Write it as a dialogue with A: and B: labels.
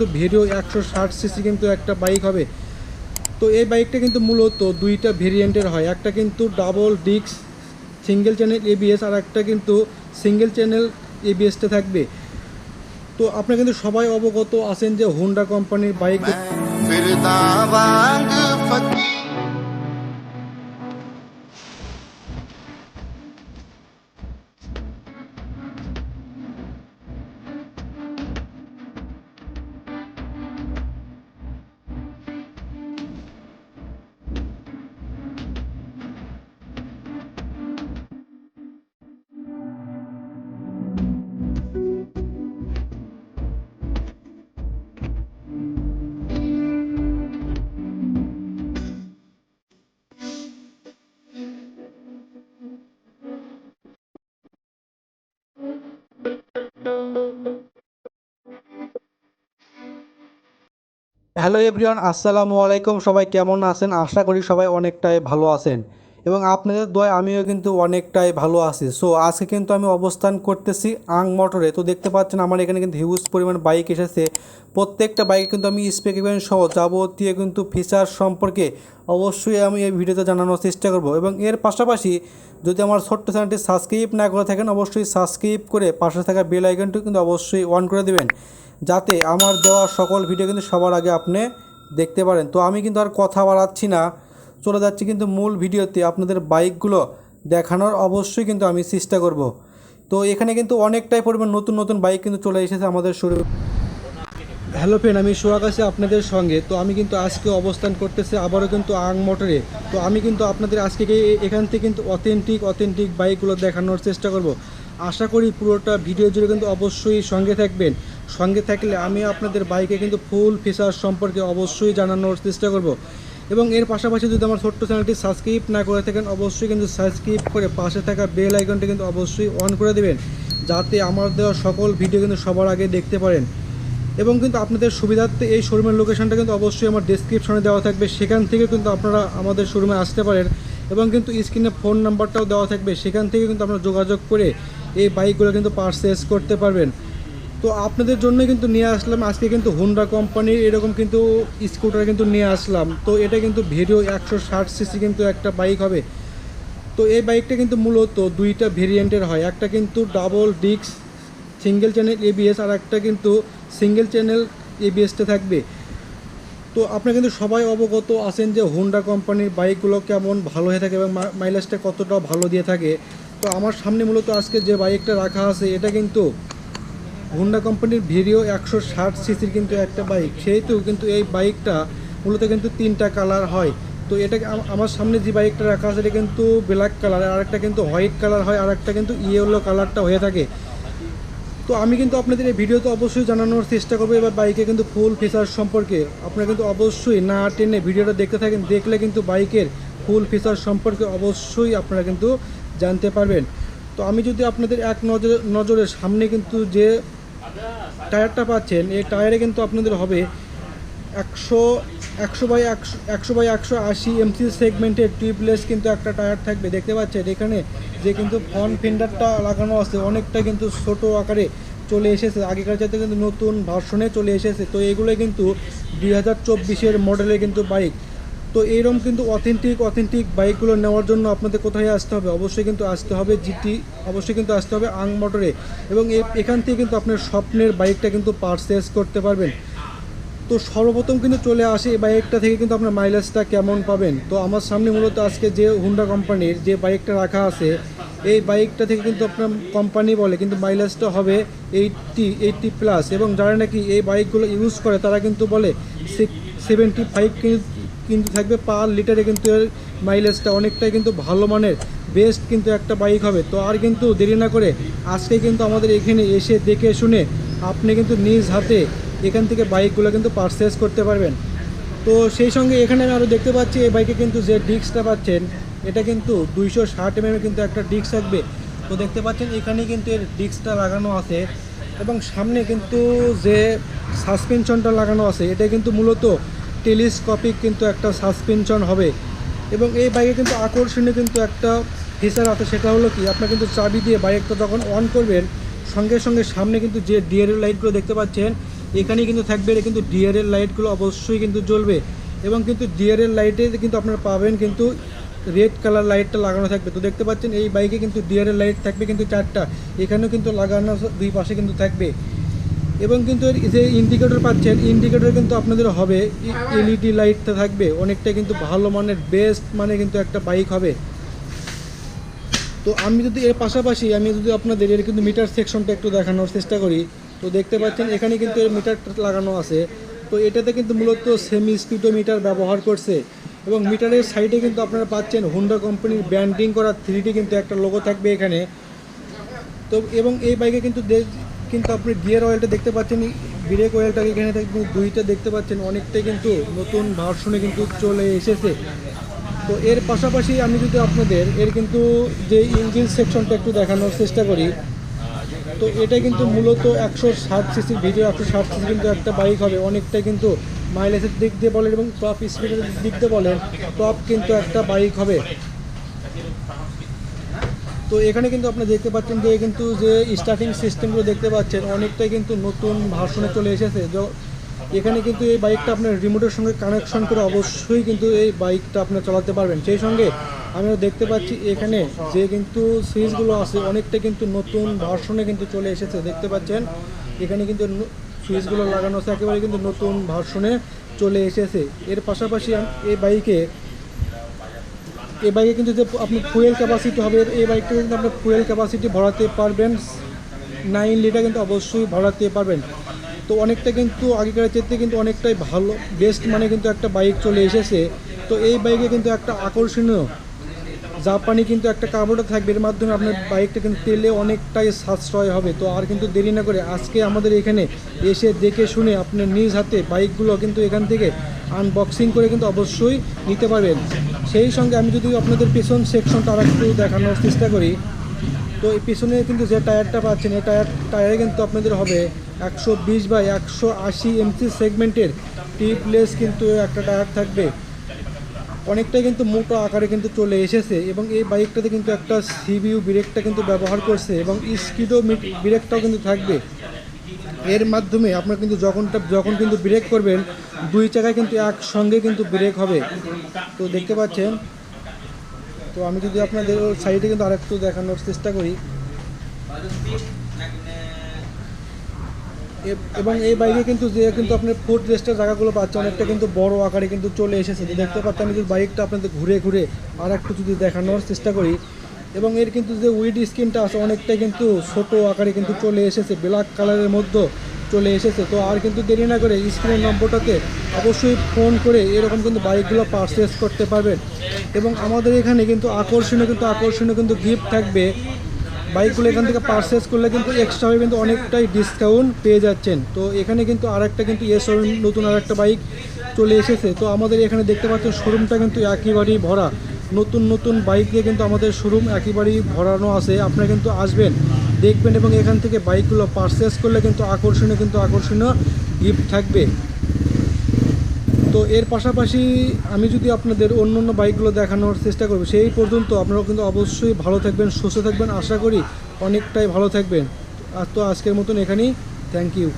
A: তো ভেরিও একশো ষাট সিসি কিন্তু একটা বাইক হবে। তো এই বাইকটা কিন্তু মূলত দুইটা ভেরিয়েন্টের হয়। একটা কিন্তু double disc single channel ABS আর একটা কিন্তু সিঙ্গেল চ্যানেল এবিএসটা থাকবে। তো আপনারা কিন্তু সবাই অবগত আছেন যে হোন্ডা কোম্পানির বাইক হ্যালো এভরিওয়ান আসসালামু আলাইকুম। সবাই কেমন আছেন? আশা করি সবাই অনেকটাই ভালো আছেন। এবং আপনাদের দোয়ায় আমিও কিন্তু অনেকটাই ভালো আছি। সো আজকে কিন্তু আমি অবস্থান করতেছি আং মোটরে। তো দেখতে পাচ্ছেন আমার এখানে কিন্তু হিউজ পরিমাণ বাইক এসেছে। প্রত্যেকটা বাইকে কিন্তু আমি স্পেকিফিকেশন সহ যাবতীয় কিন্তু ফিচার সম্পর্কে অবশ্যই আমি এই ভিডিওতে জানানোর চেষ্টা করব। এবং এর পাশাপাশি যদি আমার ছোট্ট চ্যানেলটি সাবস্ক্রাইব না করে থাকেন, অবশ্যই সাবস্ক্রাইব করে পাশে থাকা বেল আইকনটি কিন্তু অবশ্যই অন করে দেবেন। যাতে আমার দেওয়া সকল ভিডিও কিন্তু সবার আগে আপনি দেখতে পারেন। তো আমি কিন্তু আর কথা বাড়াচ্ছি না। চলে যাচ্ছি কিন্তু মূল ভিডিওতে আপনাদের বাইকগুলো দেখানোর অবশ্যই কিন্তু আমি চেষ্টা করব। তো এখানে কিন্তু অনেকটাই পরিমাণ নতুন নতুন বাইক কিন্তু চলে এসেছে আমাদের শুরু হ্যালো ফ্রেন্ড আমি সোহাগ আছি আপনাদের সঙ্গে। তো আমি কিন্তু আজকে অবস্থান করতেছি আবারও কিন্তু আং মোটরে। তো আমি কিন্তু আপনাদের আজকে এখান থেকে কিন্তু অথেন্টিক অথেন্টিক বাইকগুলো দেখানোর চেষ্টা করব। আশা করি পুরোটা ভিডিও জুড়ে কিন্তু অবশ্যই সঙ্গে থাকবেন। সঙ্গে থাকলে আমি আপনাদের বাইকে কিন্তু ফুল ফিচার সম্পর্কে অবশ্যই জানানোর চেষ্টা করব। এবং এর পাশাপাশি যদি আমার ছোট্ট চ্যানেলটি সাবস্ক্রাইব না করে থাকেন, অবশ্যই কিন্তু সাবস্ক্রাইব করে পাশে থাকা বেল আইকনটি কিন্তু অবশ্যই অন করে দেবেন, যাতে আমার দেওয়া সকল ভিডিও কিন্তু সবার আগে দেখতে পারেন। এবং কিন্তু আপনাদের সুবিধার্থে এই শোরুমের লোকেশনটা কিন্তু অবশ্যই আমার ডেসক্রিপশনে দেওয়া থাকবে, সেখান থেকে কিন্তু আপনারা আমাদের শোরুমে আসতে পারেন এবং কিন্তু স্ক্রিনে ফোন নাম্বারটাও দেওয়া থাকবে, সেখান থেকে কিন্তু আপনারা যোগাযোগ করে এই বাইকগুলো কিন্তু পারচেস করতে পারবেন। তো আপনাদের জন্য কিন্তু নিয়ে আসলাম। আজকে কিন্তু হোন্ডা কোম্পানির এরকম কিন্তু স্কুটার কিন্তু নিয়ে আসলাম। তো এটা কিন্তু ভিডিও একশো ষাট সিসি কিন্তু একটা বাইক হবে। তো এই বাইকটা কিন্তু মূলত দুইটা ভেরিয়েন্টের হয়। একটা কিন্তু double disc single channel ABS আর একটা কিন্তু সিঙ্গেল চ্যানেল এবিএসটা থাকবে। তো আপনারা কিন্তু সবাই অবগত আছেন যে হোন্ডা কোম্পানির বাইকগুলো কেমন ভালো হয়ে থাকে এবং মাইলেজটা কতটা ভালো দিয়ে থাকে। তো আমার সামনে মূলত আজকে যে বাইকটা রাখা আছে, এটা কিন্তু হোন্ডা কোম্পানির ভিডিও একশো ষাট সিসির কিন্তু একটা বাইক সেহেতু কিন্তু এই বাইকটা মূলত কিন্তু তিনটা কালার হয়। তো এটা আমার সামনে যে বাইকটা রাখা আছে, এটা কিন্তু ব্ল্যাক কালার আর একটা কিন্তু হোয়াইট কালার হয়, আর একটা কিন্তু ইয়েলো কালারটা হয়ে থাকে। তো আমি কিন্তু আপনাদের এই ভিডিওতে অবশ্যই জানানোর চেষ্টা করব, এবার বাইকে কিন্তু ফুল ফিচার সম্পর্কে। আপনারা কিন্তু অবশ্যই না টেনে ভিডিওটা দেখতে থাকেন, দেখলে কিন্তু বাইকের ফুল ফিচার সম্পর্কে অবশ্যই আপনারা কিন্তু জানতে পারবেন। তো আমি যদি আপনাদের এক নজরে নজরের সামনে কিন্তু যে টায়ারটা পাচ্ছেন, এই টায়ারে কিন্তু আপনাদের হবে একশো একশো বাই একশো একশো বাই একশো আশি এমসি সেগমেন্টের টিউবলেস কিন্তু একটা টায়ার থাকবে। দেখতে পাচ্ছেন এখানে যে কিন্তু ফ্রন্ট ফেন্ডারটা লাগানো আছে, অনেকটা কিন্তু ছোট আকারে চলে এসেছে। আগেকার যাতে কিন্তু নতুন ভার্সনে চলে এসেছে। তো এগুলো কিন্তু দুই হাজার চব্বিশের মডেলের কিন্তু বাইক। তো এইরকম কিন্তু অথেন্টিক অথেন্টিক বাইকগুলো নেওয়ার জন্য আপনাদের কোথায় আসতে হবে? অবশ্যই কিন্তু আসতে হবে জিটি, অবশ্যই কিন্তু আসতে হবে আং মোটরে। এবং এখান থেকে কিন্তু আপনার স্বপ্নের বাইকটা কিন্তু পারচেস করতে পারবেন। তো সর্বপ্রথম কিন্তু চলে আসে এই বাইকটা থেকে কিন্তু আপনার মাইলেজটা কেমন পাবেন? তো আমার সামনে মূলত আজকে যে হুন্ডা কোম্পানির যে বাইকটা রাখা আছে, এই বাইকটা থেকে কিন্তু আপনার কোম্পানি বলে কিন্তু মাইলেজটা হবে এইটটি এইটটি প্লাস এবং যারা নাকি এই বাইকগুলো ইউজ করে, তারা কিন্তু বলে সেভেন্টি ফাইভ কিন্তু থাকবে পার লিটারে কিন্তু এর মাইলেজটা অনেকটাই কিন্তু ভালো মানের। বেস্ট কিন্তু একটা বাইক হবে। তো আর কিন্তু দেরি না করে আজকে কিন্তু আমাদের এখানে এসে দেখে শুনে আপনি কিন্তু নিজ হাতে এখান থেকে বাইকগুলো কিন্তু পারচেস করতে পারবেন। তো সেই সঙ্গে এখানে আমি আরও দেখতে পাচ্ছি, এই বাইকে কিন্তু যে ডিস্কটা পাচ্ছেন, এটা কিন্তু দুইশো ষাট এমএম কিন্তু একটা ডিস্ক থাকবে। তো দেখতে পাচ্ছেন এখানে কিন্তু এর ডিস্কটা লাগানো আছে এবং সামনে কিন্তু যে সাসপেনশনটা লাগানো আছে, এটা কিন্তু মূলত টেলিস্কোপিক কিন্তু একটা সাসপেনশন হবে। এবং এই বাইকে কিন্তু আকর্ষণীয় কিন্তু একটা ফিচার আছে, সেটা হলো কি, আপনার কিন্তু চাবি দিয়ে বাইকটা যখন অন করবেন, সঙ্গে সঙ্গে সামনে কিন্তু যে ডিআরএল লাইটগুলো দেখতে পাচ্ছেন এখানে কিন্তু থাকবে, এটা কিন্তু ডিআরএল লাইটগুলো অবশ্যই কিন্তু জ্বলবে। এবং কিন্তু ডিআরএল লাইটে কিন্তু আপনারা পাবেন কিন্তু রেড কালার লাইটটা লাগানো থাকবে। তো দেখতে পাচ্ছেন, এই বাইকে কিন্তু ডিআরএল লাইট থাকবে কিন্তু চারটা, এখানেও কিন্তু লাগানো দুই পাশে কিন্তু থাকবে। এবং কিন্তু এর যে ইন্ডিকেটর পাচ্ছেন ইন্ডিকেটর কিন্তু আপনাদের হবে। এলইডি লাইটটা থাকবে। অনেকটা কিন্তু ভালো মানের বেস্ট মানে কিন্তু একটা বাইক হবে। তো আমি যদি এর পাশাপাশি আমি যদি আপনাদের এর কিন্তু মিটার সেকশনটা একটু দেখানোর চেষ্টা করি, তো দেখতে পাচ্ছেন এখানে কিন্তু এর মিটার লাগানো আছে। তো এটাতে কিন্তু মূলত সেমি স্পিডোমিটার ব্যবহার করছে। এবং মিটারের সাইডে কিন্তু আপনারা পাচ্ছেন হুন্ডা কোম্পানির ব্র্যান্ডিং করা থ্রিডি কিন্তু একটা লোগো থাকবে এখানে। তো এবং এই বাইকে কিন্তু কিন্তু আপনি গিয়ার অয়েলটা দেখতে পাচ্ছেন ব্রেক অয়েলটা এখানে থাকবে দুইটা দেখতে পাচ্ছেন অনেকটাই কিন্তু নতুন ভার্সনে কিন্তু চলে এসেছে। তো এর পাশাপাশি আমি যদি আপনাদের এর কিন্তু যে ইঞ্জিন সেকশনটা একটু দেখানোর চেষ্টা করি, তো এটা কিন্তু মূলত একশো ষাট সিসির ভিডিও একশো ষাট সিসি কিন্তু একটা বাইক হবে। অনেকটা কিন্তু মাইলেজের দিক দিয়ে বলেন এবং টপ স্পিডের দিক দিয়ে বলেন টপ কিন্তু একটা বাইক হবে। তো এখানে কিন্তু আপনি দেখতে পাচ্ছেন যে কিন্তু যে স্টার্টিং সিস্টেমগুলো দেখতে পাচ্ছেন, অনেকটাই কিন্তু নতুন ভার্সনে চলে এসেছে। এখানে কিন্তু এই বাইকটা আপনার রিমোটের সঙ্গে কানেকশন করে অবশ্যই কিন্তু এই বাইকটা আপনি চালাতে পারবেন। সেই সঙ্গে আমিও দেখতে পাচ্ছি এখানে যে কিন্তু সুইচগুলো আছে, অনেকটা কিন্তু নতুন ভার্সনে কিন্তু চলে এসেছে। দেখতে পাচ্ছেন, এখানে কিন্তু সুইচগুলো লাগানো আছে, একেবারে কিন্তু নতুন ভার্সনে চলে এসেছে। এর পাশাপাশি এই বাইকে এই বাইকে কিন্তু যে আপনি ফুয়েল ক্যাপাসিটি হবে এই বাইকটা কিন্তু আপনি ফুয়েল ক্যাপাসিটি ভরাতে পারবেন। নাইন লিটার কিন্তু অবশ্যই ভরাতে পারবেন। তো অনেকটা কিন্তু আগেকার চেয়ে কিন্তু অনেকটাই ভালো বেস্ট মানে কিন্তু একটা বাইক চলে এসেছে। তো এই বাইকে কিন্তু একটা আকর্ষণীয় জাপানি কিন্তু একটা কার্বোটা থাকবে, এর মাধ্যমে আপনার বাইকটা কিন্তু তেলে অনেকটাই সাশ্রয় হবে। তো আর কিন্তু দেরি না করে আজকে আমাদের এখানে এসে দেখে শুনে আপনার নিজ হাতে বাইকগুলো কিন্তু এখান থেকে আনবক্সিং করে কিন্তু অবশ্যই নিতে পারবেন। সেই সঙ্গে আমি যদি আপনাদের পেছন সেকশনটা আর একটু দেখানোর চেষ্টা করি, তো এই পিছনে কিন্তু যে টায়ারটা পাচ্ছেন, এই টায়ার, টায়ারে কিন্তু আপনাদের হবে একশো বিশ বাই একশো আশি এমসি সেগমেন্টের টিপলেস কিন্তু একটা টায়ার থাকবে। অনেকটাই কিন্তু মোটো আকারে কিন্তু চলে এসেছে এবং এই বাইকটাতে কিন্তু একটা সিবিইউ ব্রেকটা কিন্তু ব্যবহার করছে এবং স্কিডো ব্রেকটাও কিন্তু থাকবে। এর মাধ্যমে আপনার কিন্তু যখনটা যখন কিন্তু ব্রেক করবেন দুই চাকায় কিন্তু একসঙ্গে কিন্তু ব্রেক হবে। তো দেখতে পাচ্ছেন, তো আমি যদি আপনাদের সাইডে কিন্তু আরেকটু দেখানোর চেষ্টা করি। এবং এই বাইকে কিন্তু যে কিন্তু আপনার ফুট রেস্টের জায়গাগুলো পাচ্ছে অনেকটা কিন্তু বড় আকারে কিন্তু চলে এসেছে। দেখতে পাচ্ছেন, আমি যদি বাইকটা আপনাদের ঘুরে ঘুরে আর একটু যদি দেখানোর চেষ্টা করি, এবং এর কিন্তু যে উইড স্ক্রিনটা আছে, অনেকটাই কিন্তু ছোট আকারে কিন্তু চলে এসেছে ব্ল্যাক কালারের মধ্যে। চলে এসেছে, তো আর কিন্তু দেরি না করে স্ক্রিনের নম্বরটাতে অবশ্যই ফোন করে এরকম কিন্তু বাইকগুলো পারচেস করতে পারবেন। এবং আমাদের এখানে কিন্তু আকর্ষণীয় কিন্তু আকর্ষণীয় কিন্তু গিফট থাকবে। বাইকগুলো এখান থেকে পারচেস করলে কিন্তু এক্সট্রাভাবে কিন্তু অনেকটাই ডিসকাউন্ট পেয়ে যাচ্ছেন। তো এখানে কিন্তু আরেকটা কিন্তু এস নতুন আরেকটা বাইক চলে এসেছে। তো আমাদের এখানে দেখতে পাচ্ছেন শোরুমটা কিন্তু একেবারেই ভরা। নতুন নতুন বাইক দিয়ে কিন্তু আমাদের শোরুম একেবারেই ভরানো আছে। আপনারা কিন্তু আসবেন। দেখবেন এবং এখান থেকে বাইকগুলো পারচেস করলে কিন্তু আকর্ষণীয় কিন্তু আকর্ষণীয় গিফট থাকবে। তো এর পাশাপাশি আমি যদি আপনাদের অন্য অন্য বাইকগুলো দেখানোর চেষ্টা করব, সেই পর্যন্ত আপনারাও কিন্তু অবশ্যই ভালো থাকবেন, সুস্থ থাকবেন। আশা করি অনেকটাই ভালো থাকবেন। আর তো আজকের মতন এখানেই। Thank you